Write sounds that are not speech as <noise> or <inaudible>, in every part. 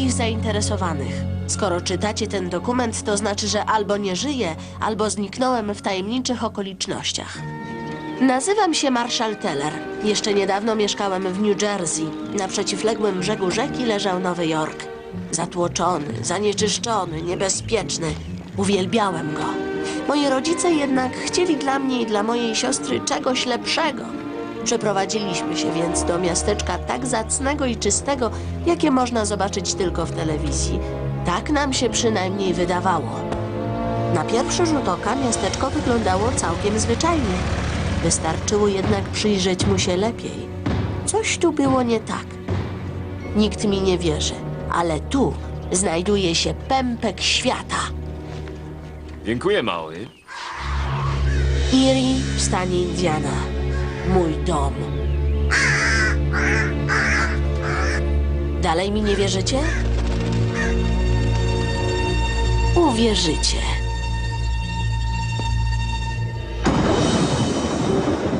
Wszystkich zainteresowanych. Skoro czytacie ten dokument, to znaczy, że albo nie żyję, albo zniknąłem w tajemniczych okolicznościach. Nazywam się Marshall Teller. Jeszcze niedawno mieszkałem w New Jersey. Na przeciwległym brzegu rzeki leżał Nowy Jork. Zatłoczony, zanieczyszczony, niebezpieczny. Uwielbiałem go. Moi rodzice jednak chcieli dla mnie i dla mojej siostry czegoś lepszego. Przeprowadziliśmy się więc do miasteczka tak zacnego i czystego, jakie można zobaczyć tylko w telewizji. Tak nam się przynajmniej wydawało. Na pierwszy rzut oka miasteczko wyglądało całkiem zwyczajnie. Wystarczyło jednak przyjrzeć mu się lepiej. Coś tu było nie tak. Nikt mi nie wierzy, ale tu znajduje się pępek świata. Dziękuję, mały. Erie w stanie Indiana. Mój dom. Dalej mi nie wierzycie? Uwierzycie.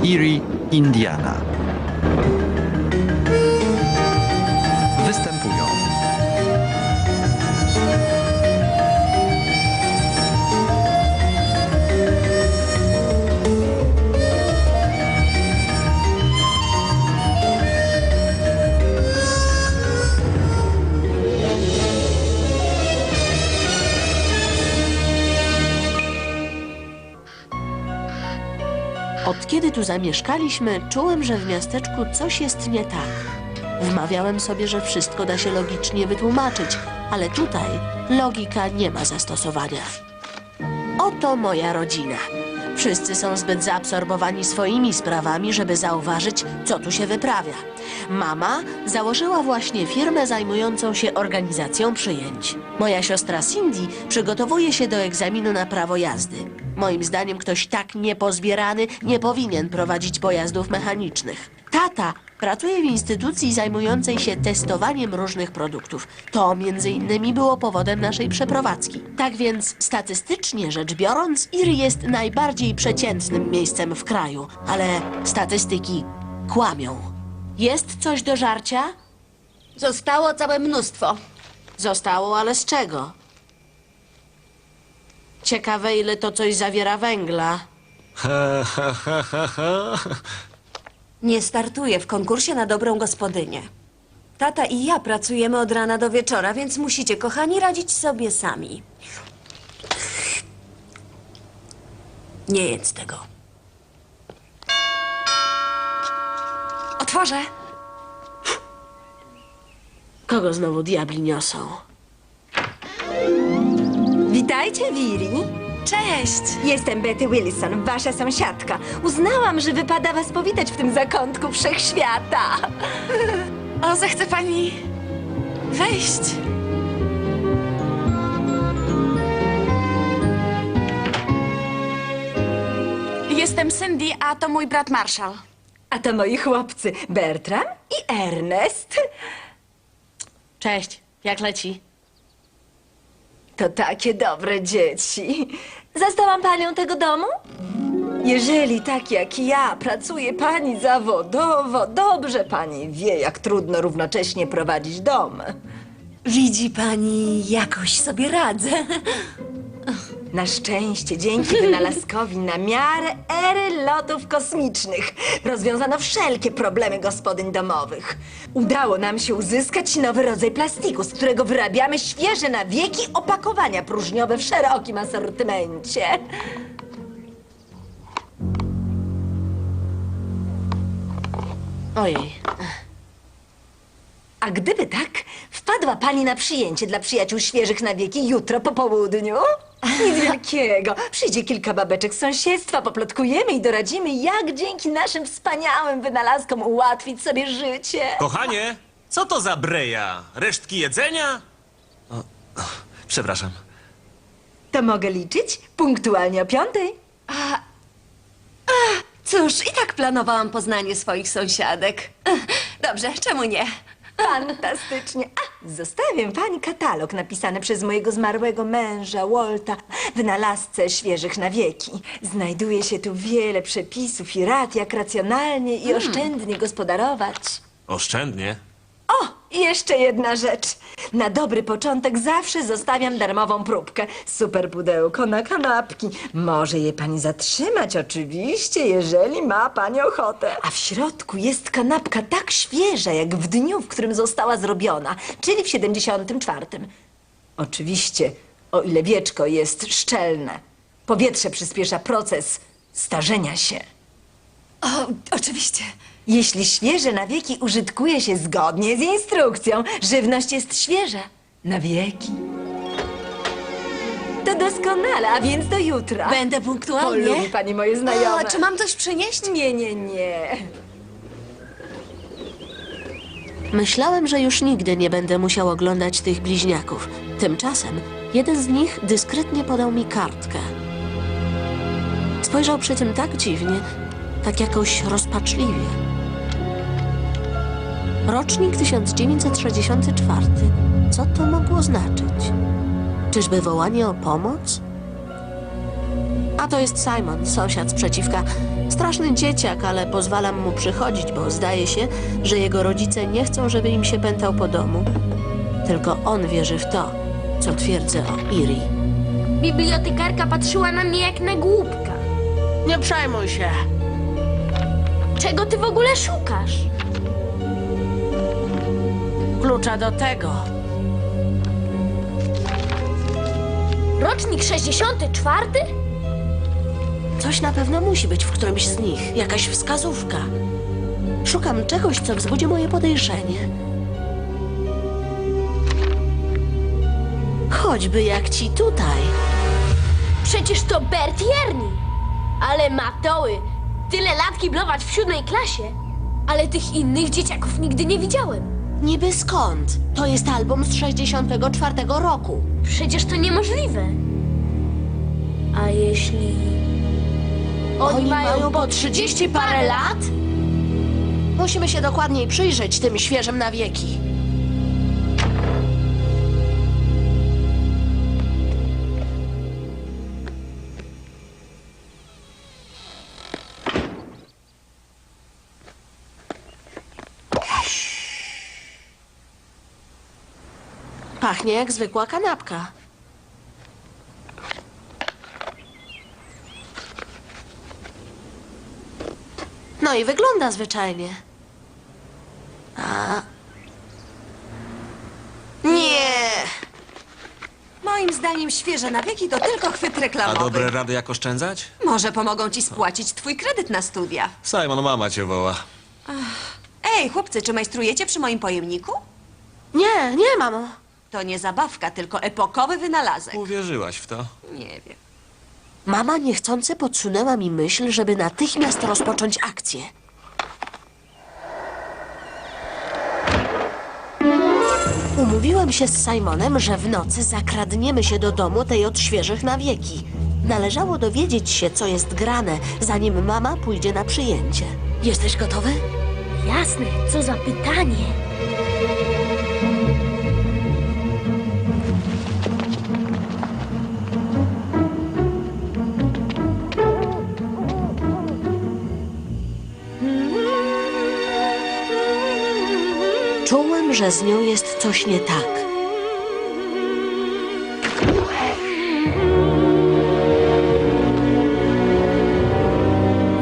Erie, Indiana. Kiedy tu zamieszkaliśmy, czułem, że w miasteczku coś jest nie tak. Wmawiałem sobie, że wszystko da się logicznie wytłumaczyć, ale tutaj logika nie ma zastosowania. Oto moja rodzina. Wszyscy są zbyt zaabsorbowani swoimi sprawami, żeby zauważyć, co tu się wyprawia. Mama założyła właśnie firmę zajmującą się organizacją przyjęć. Moja siostra Cindy przygotowuje się do egzaminu na prawo jazdy. Moim zdaniem ktoś tak niepozbierany nie powinien prowadzić pojazdów mechanicznych. Tata pracuje w instytucji zajmującej się testowaniem różnych produktów. To między innymi było powodem naszej przeprowadzki. Tak więc statystycznie rzecz biorąc, Erie jest najbardziej przeciętnym miejscem w kraju, ale statystyki kłamią. Jest coś do żarcia? Zostało całe mnóstwo. Zostało, ale z czego? Ciekawe, ile to coś zawiera węgla. <laughs> Nie startuję w konkursie na dobrą gospodynię. Tata i ja pracujemy od rana do wieczora, więc musicie, kochani, radzić sobie sami. Nie jedz tego. Otworzę. Kogo znowu diabli niosą? Witajcie, Wiri. Cześć! Jestem Betty Wilson, wasza sąsiadka. Uznałam, że wypada was powitać w tym zakątku wszechświata. O, zechce pani wejść? Jestem Cindy, a to mój brat Marshall. A to moi chłopcy Bertram i Ernest. Cześć, jak leci? To takie dobre dzieci. Zastałam panią tego domu? Jeżeli tak jak ja pracuje pani zawodowo, dobrze pani wie, jak trudno równocześnie prowadzić dom. Widzi pani, jakoś sobie radzę. Na szczęście, dzięki wynalazkowi na miarę ery lotów kosmicznych rozwiązano wszelkie problemy gospodyń domowych. Udało nam się uzyskać nowy rodzaj plastiku, z którego wyrabiamy świeże na wieki opakowania próżniowe w szerokim asortymencie. Ojej, A gdyby tak, wpadła pani na przyjęcie dla przyjaciół świeżych na wieki jutro po południu? Nic wielkiego. Przyjdzie kilka babeczek z sąsiedztwa, poplotkujemy i doradzimy, jak dzięki naszym wspaniałym wynalazkom ułatwić sobie życie. Kochanie, co to za breja? Resztki jedzenia? O, o, przepraszam. To mogę liczyć? Punktualnie o piątej? Cóż, i tak planowałam poznanie swoich sąsiadek. Dobrze, czemu nie? Fantastycznie. A, zostawię pani katalog napisany przez mojego zmarłego męża, Walta, wynalazcę świeżych na wieki. Znajduje się tu wiele przepisów i rad, jak racjonalnie i oszczędnie gospodarować. Oszczędnie. O, i jeszcze jedna rzecz. Na dobry początek zawsze zostawiam darmową próbkę. Super pudełko na kanapki. Może je pani zatrzymać, oczywiście, jeżeli ma pani ochotę. A w środku jest kanapka tak świeża, jak w dniu, w którym została zrobiona, czyli w 74. Oczywiście, o ile wieczko jest szczelne. Powietrze przyspiesza proces starzenia się. O, oczywiście. Jeśli świeże na wieki użytkuje się zgodnie z instrukcją, żywność jest świeża na wieki. To doskonale, a więc do jutra. Będę punktualnie. Polubi pani moje znajome. O, czy mam coś przynieść? Nie, nie, nie. Myślałem, że już nigdy nie będę musiał oglądać tych bliźniaków. Tymczasem jeden z nich dyskretnie podał mi kartkę. Spojrzał przy tym tak dziwnie, tak jakoś rozpaczliwie. Rocznik 1964. Co to mogło znaczyć? Czyżby wołanie o pomoc? A to jest Simon, sąsiad sprzeciwka. Straszny dzieciak, ale pozwalam mu przychodzić, bo zdaje się, że jego rodzice nie chcą, żeby im się pętał po domu. Tylko on wierzy w to, co twierdzę o Iri. Bibliotekarka patrzyła na mnie jak na głupka. Nie przejmuj się. Czego ty w ogóle szukasz? Klucza do tego. Rocznik 64? Coś na pewno musi być w którymś z nich. Jakaś wskazówka. Szukam czegoś, co wzbudzi moje podejrzenie. Choćby jak ci tutaj. Przecież to Bert Jerni. Ale matoły, tyle lat kiblować w siódmej klasie. Ale tych innych dzieciaków nigdy nie widziałem. Niby skąd? To jest album z 64 roku. Przecież to niemożliwe. A jeśli... Oni, mają po 30 parę lat? Musimy się dokładniej przyjrzeć tym świeżym na wieki. Pachnie jak zwykła kanapka. No i wygląda zwyczajnie. A. Nie! Moim zdaniem świeże nawyki to tylko chwyt A reklamowy. dobre rady jak oszczędzać? Może pomogą ci spłacić twój kredyt na studia. Simon, mama cię woła. Ej, chłopcy, czy majstrujecie przy moim pojemniku? Nie, nie, mamo. To nie zabawka, tylko epokowy wynalazek. Uwierzyłaś w to? Nie wiem. Mama niechcący podsunęła mi myśl, żeby natychmiast rozpocząć akcję. Umówiłem się z Simonem, że w nocy zakradniemy się do domu tej od świeżych na wieki. Należało dowiedzieć się, co jest grane, zanim mama pójdzie na przyjęcie. Jesteś gotowy? Jasne, co za pytanie. Że z nią jest coś nie tak.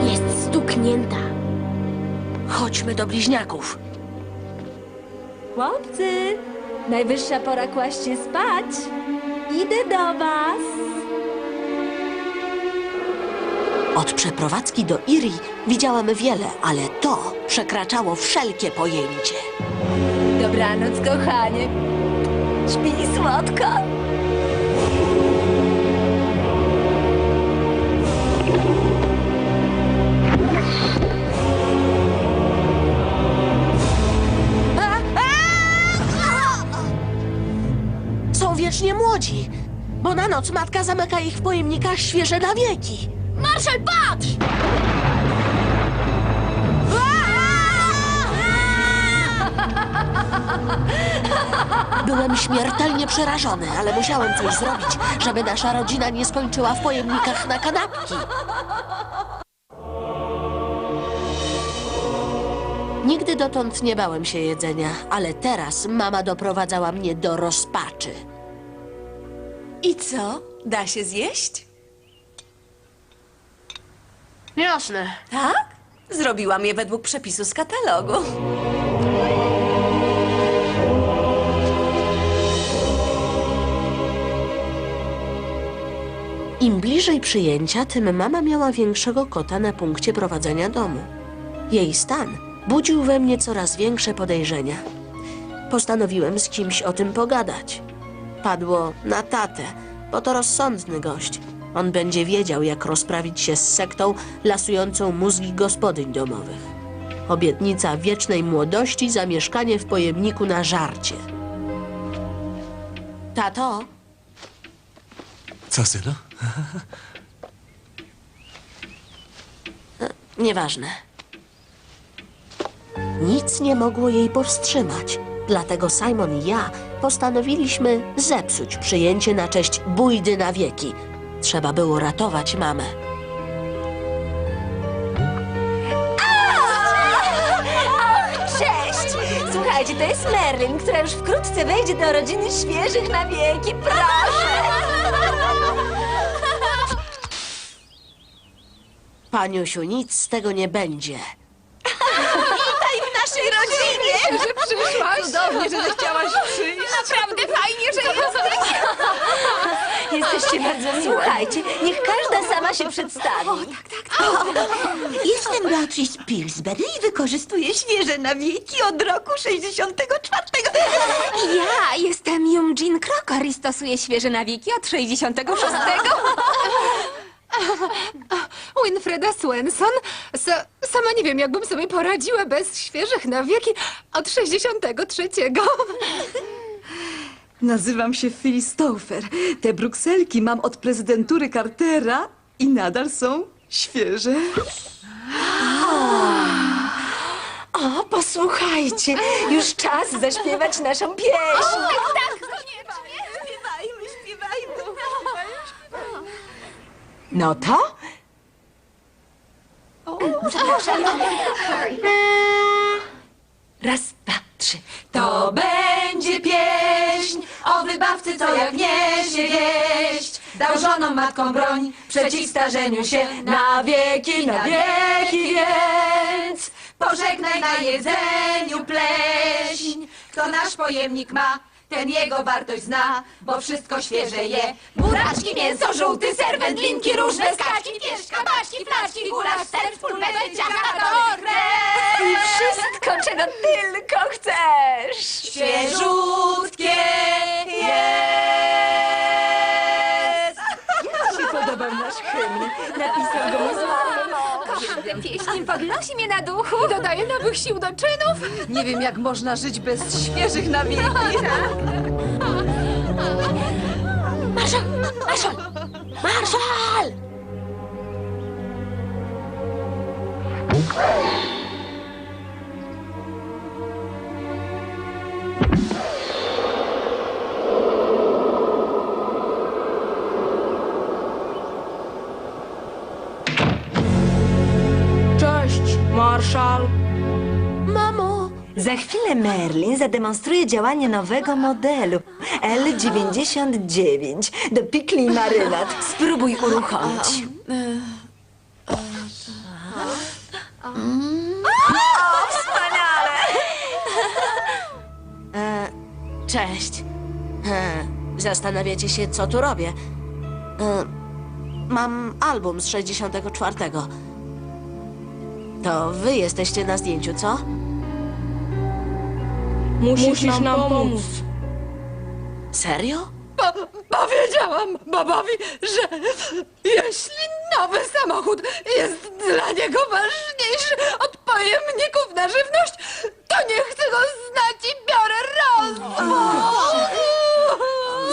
Jest stuknięta. Chodźmy do bliźniaków. Chłopcy, najwyższa pora kłaść się spać. Idę do was. Od przeprowadzki do Iri widziałam wiele, ale to przekraczało wszelkie pojęcie. Dobranoc, kochanie. Śpij słodko. Są wiecznie młodzi, bo na noc matka zamyka ich w pojemnikach świeże na wieki. Marszal, patrz! Byłem śmiertelnie przerażony, ale musiałem coś zrobić, żeby nasza rodzina nie skończyła w pojemnikach na kanapki. Nigdy dotąd nie bałem się jedzenia, ale teraz mama doprowadzała mnie do rozpaczy. I co? Da się zjeść? Jasne. Tak? Zrobiłam je według przepisu z katalogu. Im bliżej przyjęcia, tym mama miała większego kota na punkcie prowadzenia domu. Jej stan budził we mnie coraz większe podejrzenia. Postanowiłem z kimś o tym pogadać. Padło na tatę, bo to rozsądny gość. On będzie wiedział, jak rozprawić się z sektą lasującą mózgi gospodyń domowych. Obietnica wiecznej młodości, zamieszkanie w pojemniku na żarcie. Tato, Co, synu? <laughs> Nieważne. Nic nie mogło jej powstrzymać. Dlatego Simon i ja postanowiliśmy zepsuć przyjęcie na cześć bójdy na wieki. Trzeba było ratować mamę. Cześć! Słuchajcie, to jest Merlin, która już wkrótce wejdzie do rodziny świeżych na wieki. Proszę! Paniusiu, nic z tego nie będzie. W naszej rodzinie! Że przyszłaś? Cudownie, że zechciałaś przyjść. Naprawdę fajnie, że jesteś. Jesteście bardzo Słuchajcie, niech każda sama się przedstawi. Jestem Beatrice Pillsbury i wykorzystuję świeże nawyki od roku 64. Ja jestem Eugene Crocker i stosuję świeże nawyki od 66. <laughs> Winfreda Swenson. Sa sama nie wiem, jakbym sobie poradziła bez świeżych nawyki od 63. <laughs> Nazywam się Phyllis Stauffer. Te brukselki mam od prezydentury Cartera i nadal są świeże. <gasps> O, posłuchajcie, już czas zaśpiewać naszą pieśń. Śpiewajmy, No to? Raz, dwa, trzy. To będzie pieśń o wybawcy, co jak niesie wieść. Dał żonom matkom broń przeciw starzeniu się na wieki, na wieki więc. Pożegnaj na jedzeniu pleśń. Kto nasz pojemnik ma, ten jego wartość zna, bo wszystko świeże je. Buraczki, mięso, żółty ser, wędlinki, różne skawki, pieszka, baśki, flaszki, gulasz, ser, pulwety, ciasta, torre. I wszystko, czego tylko chcesz. Świeżutkie jest! Jak ci podobał nasz hymn? Napisał go mąż. Kocham tę pieśń, podnosi mnie na duchu. Dodaje nowych sił do czynów. Nie wiem, jak można żyć bez świeżych nawyki. Marszal! Marszal! Marszal! Cześć, Za chwilę Merlin zademonstruje działanie nowego modelu L99 do pikli i marynat. Spróbuj uruchomić. Cześć. E, Zastanawiacie się, co tu robię. E, Mam album z 64. To wy jesteście na zdjęciu, co? Musisz, nam pomóc. Serio? Powiedziałam Bobowi, że jeśli nowy samochód jest dla niego ważniejszy od pojemników na żywność, to nie chcę go znać i biorę rozwód.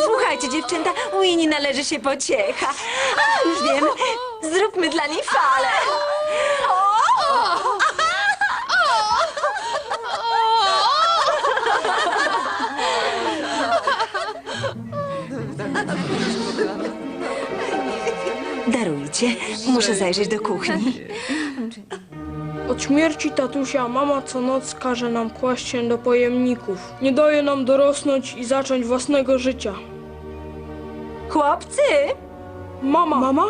Słuchajcie, dziewczęta, Winnie należy się pociecha. A, już wiem, zróbmy dla niej falę. Darujcie, muszę zajrzeć do kuchni. Od śmierci tatusia mama co noc każe nam kłaść się do pojemników. Nie daje nam dorosnąć i zacząć własnego życia. Chłopcy! Mama! Mama?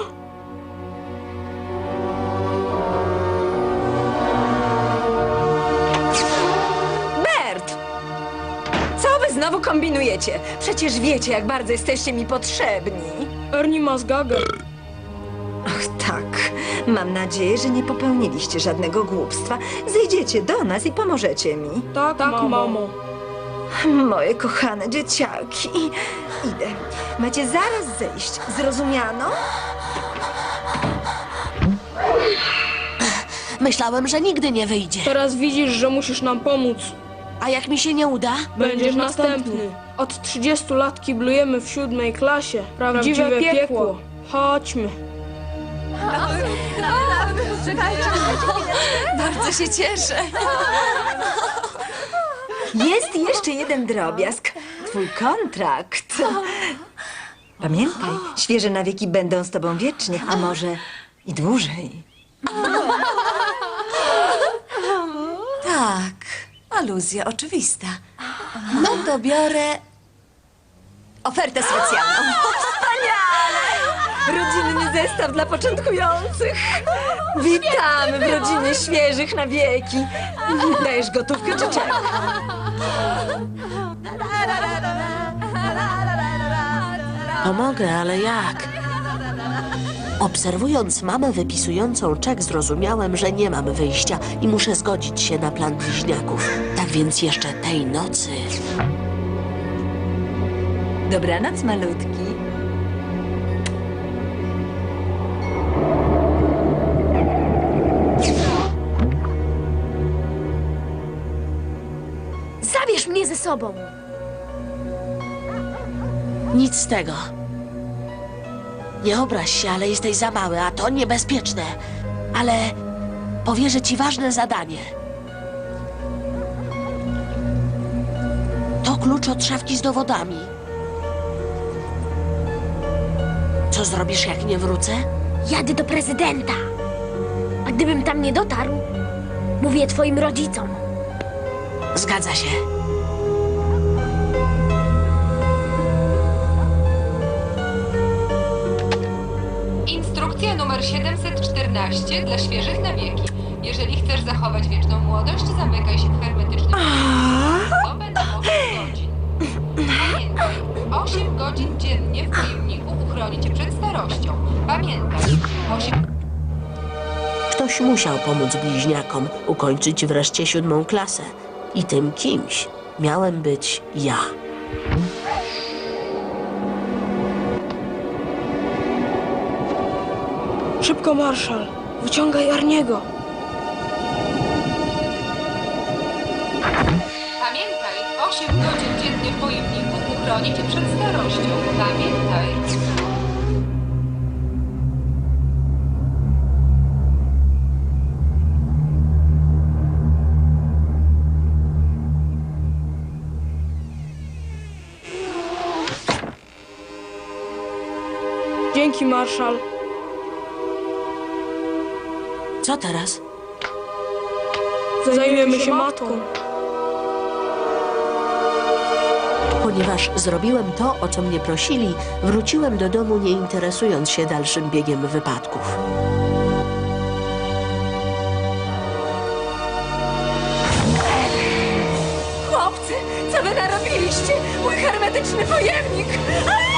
Bert! Co wy znowu kombinujecie? Przecież wiecie, jak bardzo jesteście mi potrzebni. Ernie ma zgagę. Mam nadzieję, że nie popełniliście żadnego głupstwa. Zejdziecie do nas i pomożecie mi. Tak, tak mamo. Moje kochane dzieciaki. Idę. Macie zaraz zejść. Zrozumiano? Myślałem, że nigdy nie wyjdzie. Teraz widzisz, że musisz nam pomóc. A jak mi się nie uda? Będziesz następny. Od 30 lat kiblujemy w siódmej klasie. Prawdziwe, piekło. Chodźmy. Bardzo się cieszę. Jest jeszcze jeden drobiazg. Twój kontrakt. Pamiętaj, świeże nawyki będą z tobą wiecznie, a może i dłużej. Tak, aluzja oczywista. No to biorę ofertę specjalną. Rodzinny zestaw dla początkujących. Witamy w rodzinie świeżych na wieki. Dajesz gotówkę czy czek? Pomogę, ale jak? Obserwując mamę wypisującą czek, zrozumiałem, że nie mam wyjścia i muszę zgodzić się na plan bliźniaków. Tak więc jeszcze tej nocy. Dobranoc, malutki. Sobą. Nic z tego. Nie obraź się, ale jesteś za mały, a to niebezpieczne. Ale powierzę ci ważne zadanie. To klucz od szafki z dowodami. Co zrobisz, jak nie wrócę? Jadę do prezydenta. A gdybym tam nie dotarł, mówię twoim rodzicom. Zgadza się. Numer 714 dla świeżych na wieki. Jeżeli chcesz zachować wieczną młodość, zamykaj się w hermetycznym To będą 8 godzin. Pamiętaj, 8 godzin dziennie w pojemniku uchroni cię przed starością. Pamiętaj, 8 Ktoś musiał pomóc bliźniakom ukończyć wreszcie siódmą klasę. I tym kimś miałem być ja. Szybko, marszal. Wyciągaj Arniego. Pamiętaj, 8 godzin dziennie w pojemniku uchroni cię przed starością. Pamiętaj. Dzięki, marszal. Co teraz? Zajmiemy się matką. Ponieważ zrobiłem to, o co mnie prosili, wróciłem do domu nie interesując się dalszym biegiem wypadków. Chłopcy, co wy narobiliście? Mój hermetyczny pojemnik! Aaaa!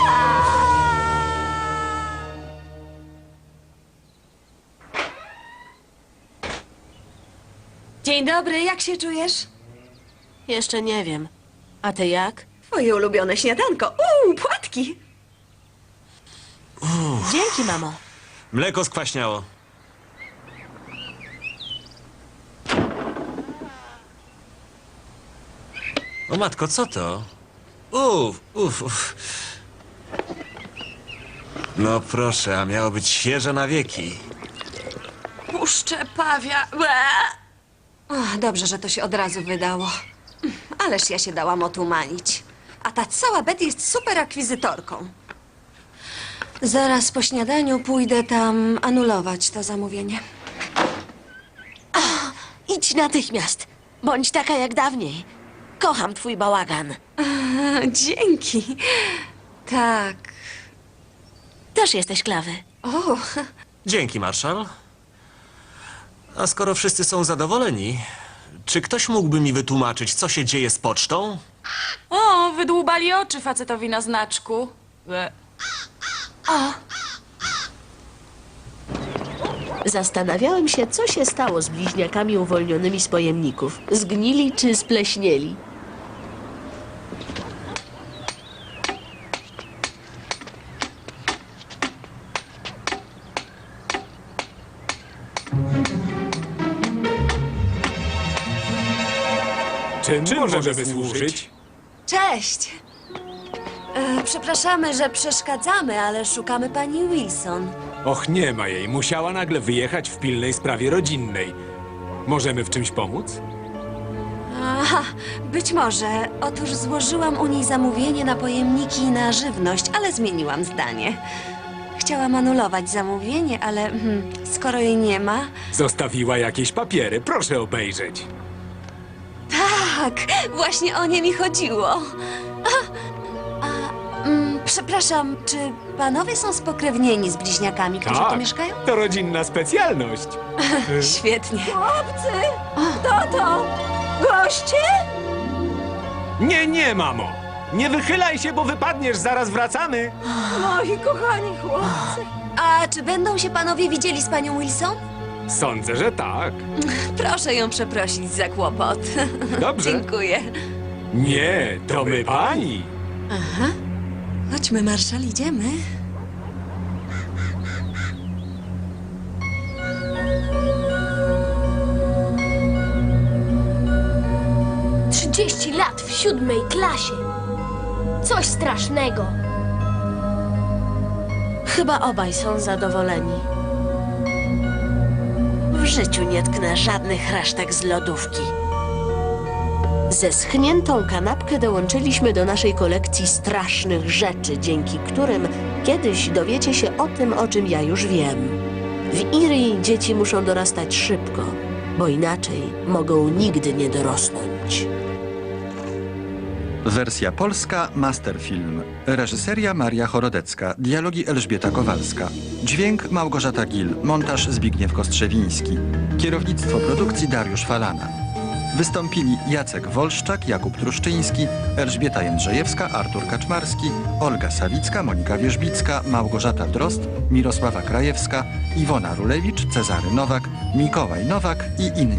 Dobry, jak się czujesz? Jeszcze nie wiem. A ty jak? Twoje ulubione śniadanko. Uuu, płatki! Dzięki, mamo. Mleko skwaśniało. O matko, co to? Uf, uf, uf. No proszę, a miało być świeże na wieki. Uszczepawia. Łe! Ach, dobrze, że to się od razu wydało. Ależ ja się dałam otumanić. A ta cała Bet jest super akwizytorką. Zaraz po śniadaniu pójdę tam anulować to zamówienie. Ach, natychmiast. Bądź taka jak dawniej. Kocham twój bałagan. Dzięki. Tak. Też jesteś klawy. O, Dzięki, marszal. A skoro wszyscy są zadowoleni, czy ktoś mógłby mi wytłumaczyć, co się dzieje z pocztą? O, wydłubali oczy facetowi na znaczku. E, Zastanawiałem się, co się stało z bliźniakami uwolnionymi z pojemników. Zgnili czy spleśnieli? Czym, możemy służyć? cześć. E, przepraszamy, że przeszkadzamy, ale szukamy pani Wilson. Och, nie ma jej. Musiała nagle wyjechać w pilnej sprawie rodzinnej. Możemy w czymś pomóc? Aha, być może. Otóż złożyłam u niej zamówienie na pojemniki i na żywność, ale zmieniłam zdanie. Chciałam anulować zamówienie, ale hmm, skoro jej nie ma. Zostawiła jakieś papiery. Proszę obejrzeć. Tak, właśnie o nie mi chodziło. A, a, mm, przepraszam, czy panowie są spokrewnieni z bliźniakami, którzy tu mieszkają? to rodzinna specjalność. <laughs> Świetnie. Chłopcy! Kto to? Goście? Nie, nie, mamo. Nie wychylaj się, bo wypadniesz. Zaraz wracamy. Moi kochani chłopcy. A czy będą się panowie widzieli z panią Wilson? Sądzę, że tak. Proszę ją przeprosić za kłopot. Dobrze. <laughs> Dziękuję. Nie, to my pani. Chodźmy, marszal, idziemy. Trzydzieści lat w siódmej klasie. Coś strasznego. Chyba obaj są zadowoleni. Życiu nie tknę żadnych resztek z lodówki. Ze schniętą kanapkę dołączyliśmy do naszej kolekcji strasznych rzeczy, dzięki którym kiedyś dowiecie się o tym, o czym ja już wiem. W Irii dzieci muszą dorastać szybko, bo inaczej mogą nigdy nie dorosnąć. Wersja polska Masterfilm. Reżyseria Maria Chorodecka. Dialogi Elżbieta Kowalska. Dźwięk Małgorzata Gil. Montaż Zbigniew Kostrzewiński. Kierownictwo produkcji Dariusz Falana. Wystąpili Jacek Wolszczak, Jakub Truszczyński, Elżbieta Jędrzejewska, Artur Kaczmarski, Olga Sawicka, Monika Wierzbicka, Małgorzata Drost, Mirosława Krajewska, Iwona Rulewicz, Cezary Nowak, Mikołaj Nowak i inni.